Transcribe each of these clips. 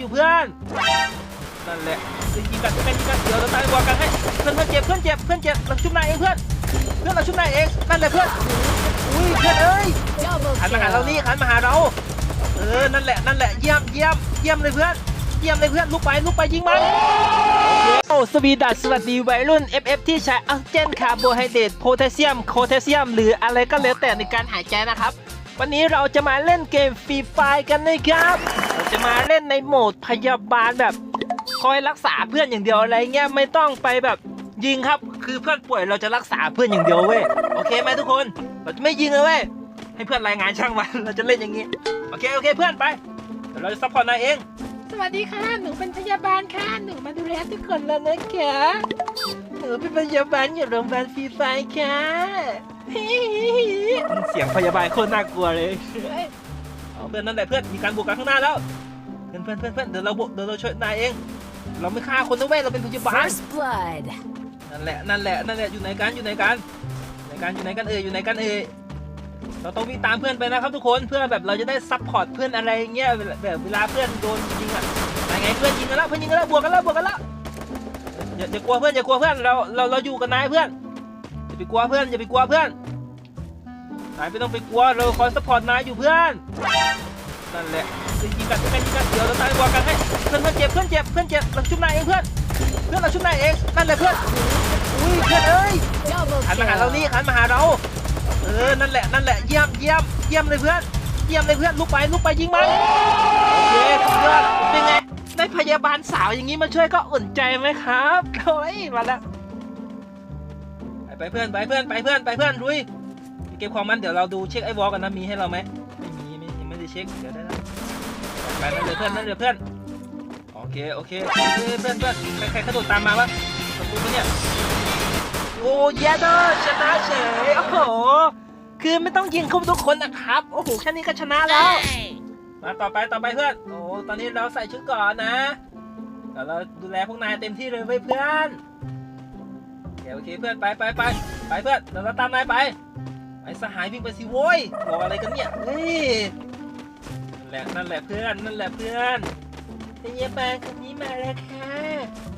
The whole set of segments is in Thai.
อยู่เพื่อนนั่นแหละยิงกันยิงกันยิงกันเดี๋ยวเราตายกวอกันให้เพื่อนเพื่อนเจ็บเพื่อนเจ็บเพื่อนเจ็บเราชุบนายเองเพื่อนเพื่อนเราชุบนายเองนั่นแหละเพื่อนอุ้ยเพื่อนเอ้ยหันมาหาเรานี่หันมาหาเราเออนั่นแหละนั่นแหละเยี่ยมเยี่ยมเยี่ยมเลยเพื่อนเยี่ยมเลยเพื่อนลุกไปลุกไปยิงมันโอ้สวีดัสสวัสดีวัยรุ่น FF ที่ใช้ออกซิเจนคาร์โบไฮเดรตโพแทสเซียมโคแทสเซียม หรืออะไรก็แล้วแต่ในการหายใจนะครับ วันนี้เราจะมาเล่นเกมฟรีไฟกันนะครับเราจะมาเล่นในโหมดพยาบาลแบบคอยรักษาเพื่อนอย่างเดียวอะไรเงี้ยไม่ต้องไปแบบยิงครับ คือเพื่อนป่วยเราจะรักษาเพื่อนอย่างเดียวเว้ยโอเคไหมทุกคนเราจะไม่ยิงเลยเว้ยให้เพื่อนรายงานช่างมันเราจะเล่นอย่างนี้โอเคโอเคเพื่อนไปเดี๋ยวเราจะซัพพอร์ตนายเองสวัสดีค่ะ หนูเป็นพยาบาลค่ะ หนูมาดูแลทุกคนแล้วนะคะ นูเป็นพยาบาลอยู่โรงพยาบาลฟรีไฟค่ะฮิฮิฮิเสียงพยาบาลโคตรน่ากลัวเลยเอาเพื่อนนั่นแหละเพื่อนมีการบวกกันข้างหน้าแล้วเพื่อนเพื่อนเพื่อนเพื่อนเดี๋ยวเราบวกเดี๋ยวเราช่วยนายเอง เราไม่ฆ่าคนนะเว้ยเราเป็นพยาบาล First blood. นั่นแหละนั่นแหละนั่นแหละอยู่ไหนกันอยู่ไหนกันอยู่ไหนกันอยู่ไหนกันเอ่ยอยู่ไหนกันเอ่ยเราต้องวิ่งตามเพื่อนไปนะครับทุกคนเพื่อแบบเราจะได้ซัพพอร์ตเพื่อนอะไรเงี้ยแบบเวลาเพื่อนโดนยิงอะไหนไงเพื่อนยิงกันแล้วเพื่อนยิงกันแล้วบวกกันแล้วบวกกันแล้ว อย่าอย่ากลัวเพื่อนอย่ากลัวเพื่อนเราเราเราอยู่กันนายเพื่อนอย่าไปกลัวเพื่อนอย่าไปกลัวเพื่อนนายไม่ต้องไปกลัวเราคอยซัพพอร์ตนายอยู่เพื่อนนั่นแหละยิงกันยิงกันยิงกันเดี๋ยวเราตายวอกันให้เพื่อนเพื่อนเจ็บเพื่อนเจ็บเพื่อนเจ็บเราชุบนายเองเพื่อนเพื่อนเราชุบนายเองนั่นแหละเพื่อนอุ้ยเพื่อนเอ้ยหันมาหาเรานี่หันมาหาเราเออนั่นแหละนั่นแหละเยี่ยมเยี่ยมเยี่ยมเลยเพื่อนเยี่ยมเลยเพื่อนลุกไปลุกไปยิงมันโอเคสุดยอดเป็นไง ได้พยาบาลสาวอย่างนี้มาช่วยก็อุ่นใจไหมครับโอ้ยมาแล้วไปไปเพื่อนไปเพื่อนไปเพื่อนไปเพื่อนลุยไปเก็บของมันเดี๋ยวเราดูเช็คไอ้วอลกันนะมีให้เราไหมไม่มีไม่ยังไม่ได้เช็คเดี๋ยวได้แล้วไปนั่นเลยเพื่อนนั่นเลยเพื่อนโอเคโอเคเฮ้ยเพื่อนเพื่อนใครใครกระโดดตามมาวะประตูปะเนี่ยโอ้เยดอชนะเฉยโอ้โหคือไม่ต้องยิงเข้าทุกคนนะครับโอ้โหแค่นี้ก็ชนะแล้ว มาต่อไปต่อไปเพื่อน โอ้ตอนนี้เราใส่ชุดก่อนนะเดี๋ยวเราดูแลพวกนายเต็มที่เลยเว้เพื่อนโอเคโอเคเพื่อนไปไปไปไปเพื่อนเดี๋ยวเราตามนายไปไปสหายวิ่งไปสิโว้ยรออะไรกันเนี่ยเฮ้ยนั่นแหละนั่นแหละเพื่อนนั่นแหละเพื่อนพยาบาลคนนี้มาแล้วค่ะ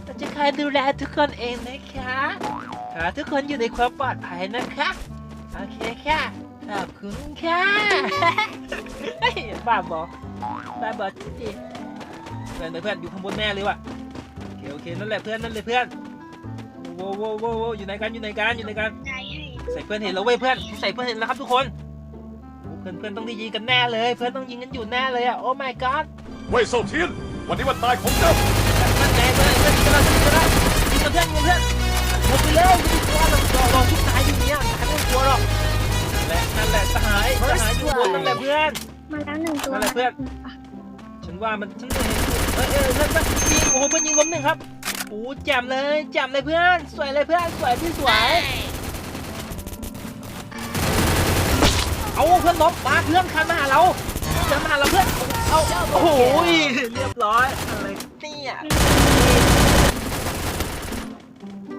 เราจะคอยดูแลทุกคนเองนะคะขอทุกคนอยู่ในความปลอดภัยนะคะโอเคค่ะ ขอบคุณค่ะเฮ้ยบ้าบอบ้าบอจริงๆเพื่อนเพื่อนอยู่ข้างบนแน่เลยว่ะโอเคโอเคนั่นแหละเพื่อนนั่นเลยเพื่อนโว้วโว้วโว้วโว้วอยู่ไหนกันอยู่ไหนกันอยู่ไหนกันใส่เพื่อนเห็นแล้วเว้ยเพื่อนใส่เพื่อนเห็นแล้วครับทุกคนโอ้เพื่อนเพื่อนต้องได้ยิงกันแน่เลย เพื่อนต้องยิงกันอยู่แน่เลยอะโอ้ my god เว่ยเซาเทียนวันนี้วันตายของเจ้า นั่นไงเพื่อนเพื่อนยิงกันแล้วยิงกันแล้วยิงกันเพื่อนยิงกันเพื่อนหมดไปเลยไม่ต้องกลัวหรอกรอรอทุกนายอยู่เนี่ยนายไม่ต้องกลัวหรอกนั่นแหละนั่นแหละสหายสหายอยู่บนนั่นแหละเพื่อน มาแล้วหนึ่งตัวอะไรเพื่อน ฉันว่ามันฉันเห็นเออเออเพื่อนเพื่อนยิงโอ้โหเพื่อนยิงล้มหนึ่งครับโอ้แจ่มเลยแจ่มเลยเพื่อน สวยเลยเพื่อนสวยพี่สวย เอาเพื่อนล้มมาเพื่อนคันมาหาเราเดินมาหาเราเพื่อนเอาโอ้โหเรียบร้อยอะไรเนี่ย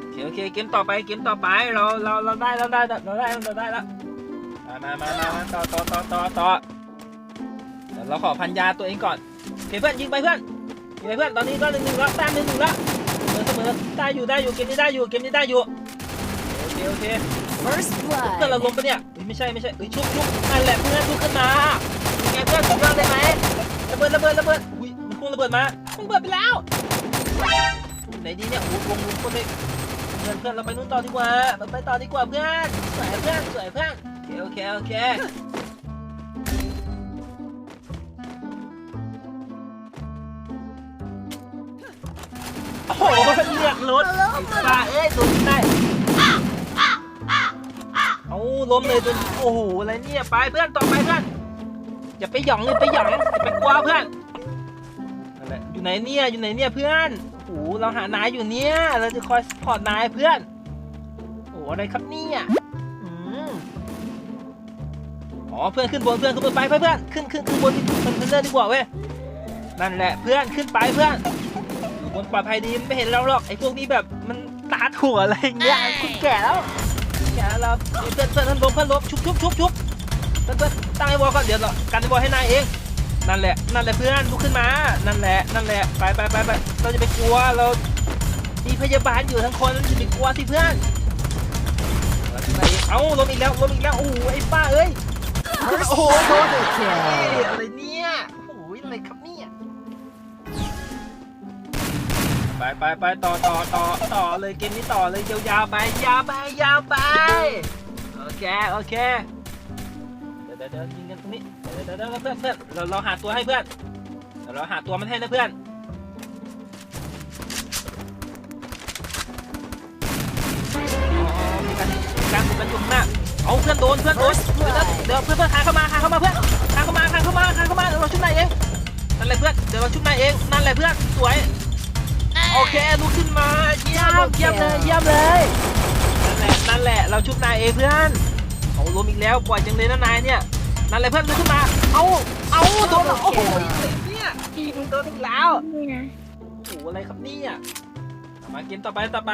โอเคโอเคเกมต่อไปเกมต่อไปเราเราเราได้เราได้เราได้เราได้แล้ว มามามามามาต่อต่อต่อต่อต่อเดี๋ยวเราขอพันยาตัวเองก่อนโอเคเพื่อนยิงไปเพื่อนยิงไปเพื่อนตอนนี้ก็หนึ่งหนึ่งแล้วแต้มหนึ่งหนึ่งแล้วเสมอเสมอได้อยู่ได้อยู่เกมนี้ได้อยู่เกมนี้ได้อยู่โอเคโอเค First เพื่อนเรา blood. ล้มปะเนี่ยเฮ้ยไม่ใช่ไม่ใช่เฮ้ยชุบชุบนั่นแหละเพื่อนชุบขึ้นมายังไงเพื่อนสุดยอดเลยไหมระเบิดระเบิดระเบิดอุ้ยมันพุ่งระเบิดมาพุ่งระเบิดไปแล้วไหนดีเนี่ยโอ้โหวงวงคนเลยเพื่อนเพื่อนเราไปนู่นต่อดีกว่าเราไปต่อดีกว่าเพื่อนสวยเพื่อนสวยเพื่อนโอ เคโอเคโอเคโอ้โหเลือดลดปลาเอ้ยตัวนี้ได้เอาล้มเลยตัวนี้โอ้โหอะไรเนี่ยไปเพื่อนต่อไปเพื่อนอย่าไปหยองเลยไปหยองอย่าไปกลัวเพื่อนนั่นแหละอยู่ไหนเนี่ยอยู่ไหนเนี่ยเพื่อนโอ้โหเราหานายอยู่เนี่ยเราจะคอยสปอร์ตนายเพื่อนโอ้โหอะไรครับเนี่ยอืม อ๋อเพื่อนขึ้นบนเพื่อนขึ้นบนไปไปเพื่อนขึ้นขึ้นขึ้นบนขึ้นขึ้นเลื่อนดีกว่าเว้ยนั่นแหละเพื่อนขึ้นไปเพื่อนอยู่บนปลอดภัยดีไม่เห็นเราหรอกไอ้พวกนี้แบบมันตาถั่วอะไรอย่างเงี้ยคุณแก่แล้วอย่าเราเพื่อนเพื่อนเพื่อนลบเพื่อนลบชุบชุบชุบชุบเพื่อนเพื่อนตั้งไอ้วอลก่อนเดี๋ยวเรากันไอ้วอลให้นายเองนั่นแหละนั่นแหละเพื่อนลุกขึ้นมานั่นแหละนั่นแหละไปไปไปไปเราจะไปกลัวเรามีพยาบาลอยู่ทั้งคนเราจะไปกลัวสิเพื่อนเอ้าล้มอีกแล้วล้มอีกแล้วโอ้โหไอ้ป้าเอ้ย โอ้โหโดน double เฮ้ยอะไรเนี่ยโอ้ยอะไรครับเนี่ยไปไปไปต่อต่อต่อต่อเลยเกมนี้ต่อเลยยาวๆไปยาวไปยาวไปโอเคโอเคเดี๋ยวเดี๋ยวเดี๋ยวยิงกันตรงนี้เดี๋ยวเดี๋ยวเพื่อนเพื่อนเราเราหาตัวให้เพื่อนเราหาตัวมันให้นะเพื่อน เอาเพื่อนโดนเพื่อนโดน First เดี๋ยว blood เดี๋ยวเพื่อนเพื่อนคานเข้ามาคานเข้ามาเพื่อนคานเข้ามาคานเข้ามาคานเข้ามาเดี๋ยวเราชุบนายเองนั่นแหละเพื่อนเดี๋ยวเราชุบนายเองนั่นแหละเพื่อนสวยโอเคลุกขึ้นมาเยี่ยมเยี่ยมเลยเยี่ยมเลยนั่นแหละนั่นแหละเราชุบนายเองเพื่อนเอาล้มอีกแล้วปล่อยจังเลยนะนายเนี่ยนั่นแหละเพื่อนลุกขึ้นมาเอาเอาโดนแล้วโอ้โหเนี่ยยิงโดนอีกแล้วโอ้โหอะไรครับเนี่ยมาเกมต่อไปต่อไป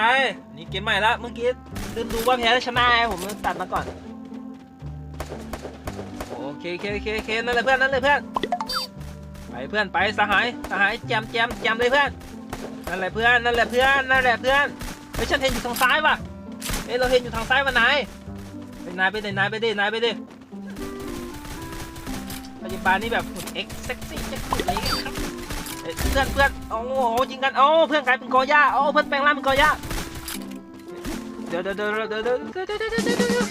นี่เกมใหม่ละเมื่อกี้ ลืมดูว่าแพ้หรือชนะไงผมตัดมาก่อน โอเคโอเคโอเคโอเคนั่นเลยเพื่อนนั่นเลยเพื่อน ไปเพื่อนไปสหายสหายแจมแจมแจมเลยเพื่อน นั่นแหละเพื่อนนั่นแหละเพื่อนนั่นแหละเพื่อนเฮ้ยฉันเห็นอยู่ทางซ้ายว่ะเฮ้ยเราเห็นอยู่ทางซ้ายว่ะนายไปนายไปดินายไปดินายไปดิพยาบาลนี่แบบหุ่นเอ็กซ์เซ็กซี่เซ็กซี่อะไรกันครับเพื่อนเพื่อนโอ้โหยิงกันโอ้เพื่อนกลายเป็นกอหญ้าโอ้เพื่อนแปลงร่างเป็นกอหญ้า เดี๋ยวเดี๋ยวเดี๋ยวเดี๋ยวเดี๋ยวเดี๋ยวเดี๋ยวเดี๋ยวเดี๋ยวเดี๋ยว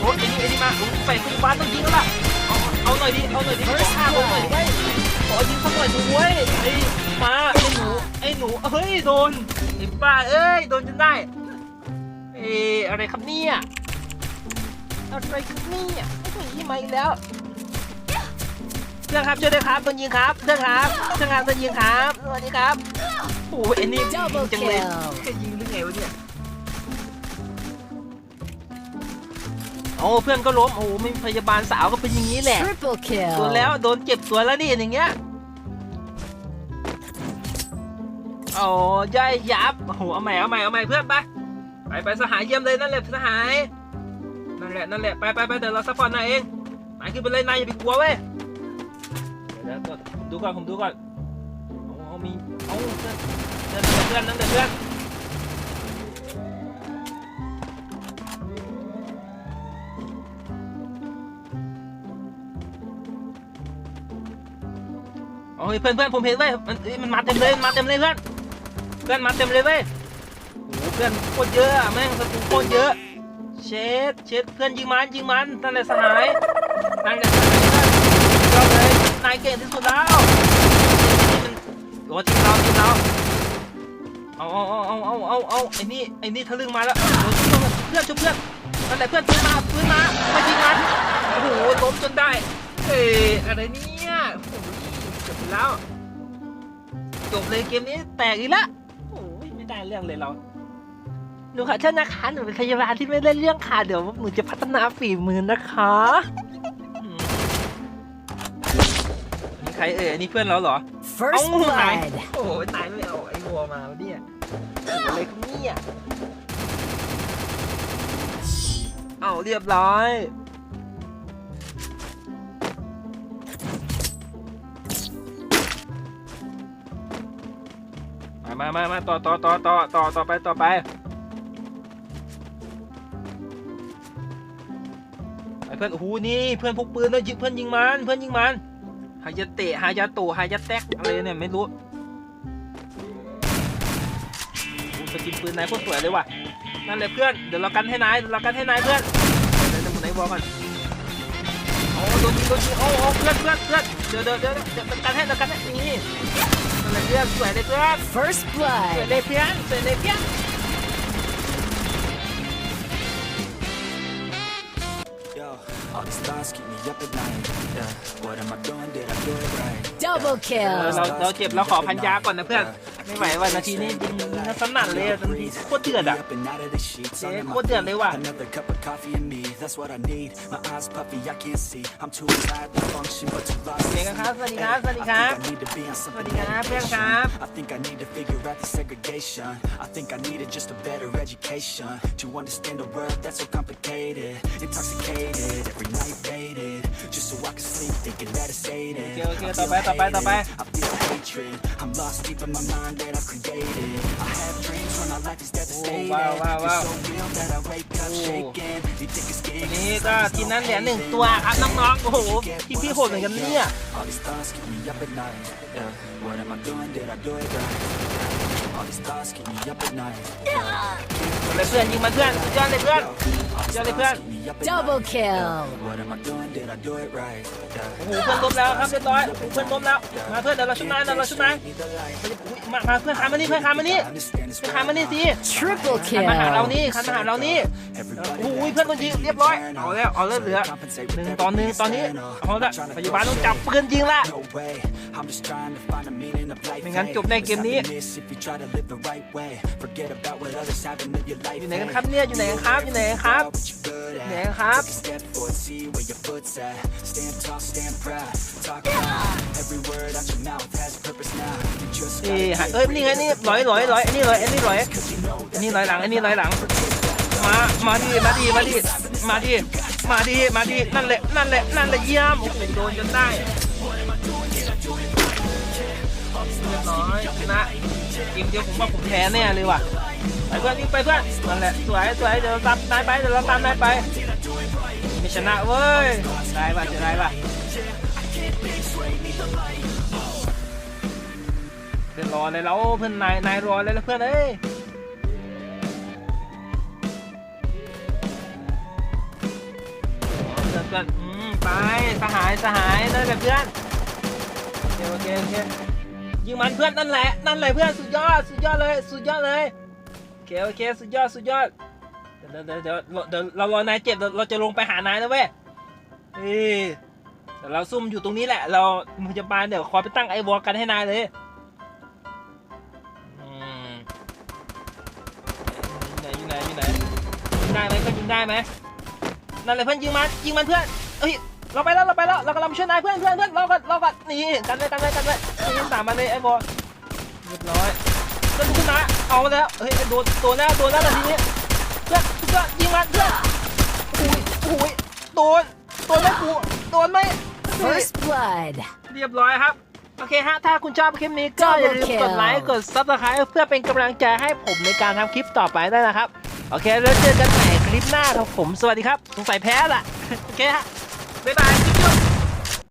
โอ้ยไอ้นี่ไอ้นี่มาโอ้ยไปพยาบาลต้องยิงแล้วล่ะเอาเอาหน่อยดิเอาหน่อยดิขอฆ่าผมหน่อยดิขอยิงสักหน่อยดิเว้ยไอ้มาไอ้หนูไอ้หนูเฮ้ยโดนไอ้ป้าเอ้ยโดนจนได้เอ้ยอะไรครับเนี่ยอะไรครับเนี่ยโอ้ยมาอีกแล้วเพื่อนครับช่วยด้วยครับโดนยิงครับเพื่อนครับเพื่อนครับโดนยิงครับสวัสดีครับโอ้ยไอ้นี่ยิงจังเลย kill แค่ยิงหรือไงวะเนี่ย โอ้เพื่อนก็ล้มโอ้ไม่มีพยาบาลสาวก็เป็นอย่างนี้แหละ Triple โดนแล้ว kill. โดนเจ็บตัวแล้วนี่อย่างเงี้ยโอ้ย่อยยับโอ้โหเอาใหม่เอาใหม่เอาใหม่เพื่อนไปไปไปสหายเยี่ยมเลยนั่นแหละสหายนั่นแหละนั่นแหละไปไปไปเดี๋ยวเราซัพพอร์ตนายเองนายขึ้นไปเลยนายอย่าไปกลัวเว้ยเดี๋ยวก่อนผมดูก่อนผมดูก่อนโอ้โหมีเอ้าเพื่อนเพื่อนเพื่อนนั่นเดี๋ยวเพื่อน อ้ยเพื่อนเพื่อนผมเห็นเว้ยมันเอ้ยมันมาเต็มเลยมันมาเต็มเลยเพื่อนเพื่อนมาเต็มเลยเว้ยโอ้โหเพื่อนโคตรเยอะอะแม่งศัตรูโคตรเยอะ เช็ดเช็ดเพื่อนยิงมันยิงมันนั่นแหละสหายนั่นแหละสหายเพื่อนยอดเลยนายเก่งที่สุดแล้วโอ้ทีมเราทีมเราเอาเอาเอาเอาเอาเอาเอาไอ้นี่ไอ้นี่ทะลึ่งมาแล้วโอ้ยเพื่อนช่วยเพื่อนนั่นแหละเพื่อนปืนมาปืนมามายิงมันโอ้โหล้มจนได้เอ้ยอะไรเนี่ยโอ้โห จบไปแล้ว จบเลยเกมนี้แตกอีกแล้วโอ้ยไม่ได้เรื่องเลยเรา หนูขอโทษนะคะหนูเป็นพยาบาลที่ไม่ได้เรื่องค่ะ เดี๋ยวหนูจะพัฒนาฝีมือนะคะอืมนี่ใครเอ่ยอันนี้เพื่อนเราเหรอ First เอ้านาย blood. โอ้โหนายไม่เอาไอ้วัวมาวะเนี่ยอะไรครับเนี่ยเอาเรียบร้อย มามามาต่อต่อต่อต่อต่อต่อไปต่อไป ไอ้เพื่อนโอ้โหนี่เพื่อนพกปืนแล้วยิงเพื่อนยิงมันเพื่อนยิงมันหายาเตะหายาโตหายาแตกอะไรเนี่ยไม่รู้โอ้สกินปืนนายโคตรสวยเลยว่ะนั่นแหละเพื่อนเดี๋ยวเรากันให้นายเดี๋ยวเรากันให้นายเพื่อนเดี๋ยวจะมุนไอ้วอลก่อนโอ้โดนยิงโดนยิงโอ้โอ้เพื่อนเพื่อนเพื่อนเดี๋ยวเดี๋ยวเดี๋ยวเดี๋ยวกันให้เดี๋ยวกันให้นี่ นั่นแหละเพื่อนสวยเลยเพื่อน First สวย blood. เลยเพื่อนสวยเลยเพื่อน Yo, all these thoughts keep me up at night. Yeah, what am I doing? Did I do it right? Double เออ kill. เราเราเจ็บเราขอพันยาก่อนนะเพื่อน ไม่ไหวว่ะนาทีนี้ยิงยิงกันสนั่นเลยอะนาทีโคตรเดือดอ่ะเจ๊โคตรเดือดเลยว่ะ that's what I need. My eyes puffy, I can't see. I'm too tired to function, but too lost. I need to be on สวัส something. ดีครับเพื่อนครับ I think I need to figure out the segregation. I think I needed just a better education to understand a world that's so complicated. Intoxicated, every night faded, just so I can sleep thinking that it's faded. Okay, okay, I'm ต่อไปต่อไปต่อไป feel hatred. I'm lost deep in my mind that I've created. I have dreams when my life is devastated. wow, wow, wow. It's so real that I wake up Oh. shaking. You think it's วัน game? นี้ก็ทีมนั้นเหรียญหนึ่งตัวครับน้องๆ โอ้โหพี่พี่โหดเหมือนกันเนี่ย All these thoughts keep me up at night. Yeah. What am I doing? Did I do it right? All these thoughts keep me up at night. เลยเพื่อนยิงมันเพื่อนสุดยอดเลยเพื่อนสุ ดยอดเลยเพื่อน Keep me up at Double night. kill. What am I doing? Did I do it right? Yeah. โอ้โหเพื่อนล้มแล้วครับเรียบร้อยเพื่อนล้มแล้วมาเพื่อนเดี๋ยวเราชุบนายเดี๋ยวเราชุบนายอุ๊ยมามาเพื่อนขามมานี่เพื่อนขามมานี่เพื่อนขามมานี่สิ Triple ขันมาหาเรา kill. นี่ขันมาหาเรานี่โอ้โหเพื่อนโดนยิงเรียบร้อยเอาแล้วเอาแล้วเหลือหนึ่งตอนหนึ่งตอนนี้เอาละพยาบาลต้องจับปืนยิงละ No way. I'm just trying to find a meaning of life. ไม่งั้นจบในเกมนี้ If you try to live the right way, forget about what others have and live your life. อยู่ไหนกันครับเนี่ยอยู่ไหนกันครับอยู่ไหนกันครับไหนครับ Take a step forward, see where your foot's at. Stand tall, stand proud. Talk loud. Every word out your mouth has purpose now. You just นี่ gotta หา take เอ้ยนี่ไงนี่ร้อยร้อยร้อยอันนี้ร้อยอันนี้ร้อยอันนี้ร้อยหลังอันนี้ร้อยหลังมามาดีมาดีมาดีมาดีมาดีมาดีนั่นแหละนั่นแหละนั่นแหละเยี่ยมโอ้โหโดนจนได้ เรียบร้อยชนะเกมเดียวผมว่าผมแพ้แน่เลยว่ะไปเพื่อนวิ่งไปเพื่อนนั่นแหละสวยสวยเดี๋ยวเราตามนายไปเดี๋ยวเราตามนายไปไม่ชนะเว้ยได้ป่ะจะได้ป่ะเพื่อนรอเลยแล้วเพื่อนนายนายรอเลยแล้วเพื่อนเอ้ยเพื่อนเพื่อนไปสหายสหายนั่แหละเพื่อนโอเคโอเคโอเค ยิงมันเพื่อนนั่นแหละนั่นแหละเพื่อนสุดยอดสุดยอดเลยสุดยอดเลยโอเคโอเคสุดยอดสุดยอดเดี๋ยวเดี๋ยวเดี๋ยวเดี๋ยวเรารอนายเจ็บเดี๋ยวเราจะลงไปหานายนะเว้ยเฮ้ยเดี๋ยวเราซุ่มอยู่ตรงนี้แหละ เราพยาบาลเดี๋ยวคอยไปตั้งไอวอลกันให้นายเลยอยู่ไหนอยู่ไหนอยู่ไหนยิงได้ไหมก็ยิงได้ไหมนั่นเลยเพื่อนยิงมันยิงมันเพื่อนเอ้ย เราไปแล้วเราไปแล้วเรากำลังช่วยนายเพื่อนเพื่อนเพื่อนรอก่อนรอก่อนนี่กันเลยกันเลยกันเลยยิงตามมาเลยไอ้บอลเรียบร้อยเพื่อนขึ้นมาเอามาแล้วเฮ้ยโดนโดนแล้วโดนแล้วนาทีนี้เพื่อนเพื่อนยิงมันเพื่อนอุ้ยอุ้ยโดนโดนไหมกูโดนไหมเฮ้ย First blood. เรียบร้อยครับโอเคฮะ ถ้าคุณชอบคลิปนี้ก็อย่าลืมกดไลค์ กด subscribe เพื่อเป็นกำลังใจให้ผมในการทำคลิปต่อไปด้วยนะครับ โอเค แล้วเจอกันใหม่คลิปหน้าครับผม สวัสดีครับ สงสัยแพ้ละโอเคฮะ บ๊ายบาย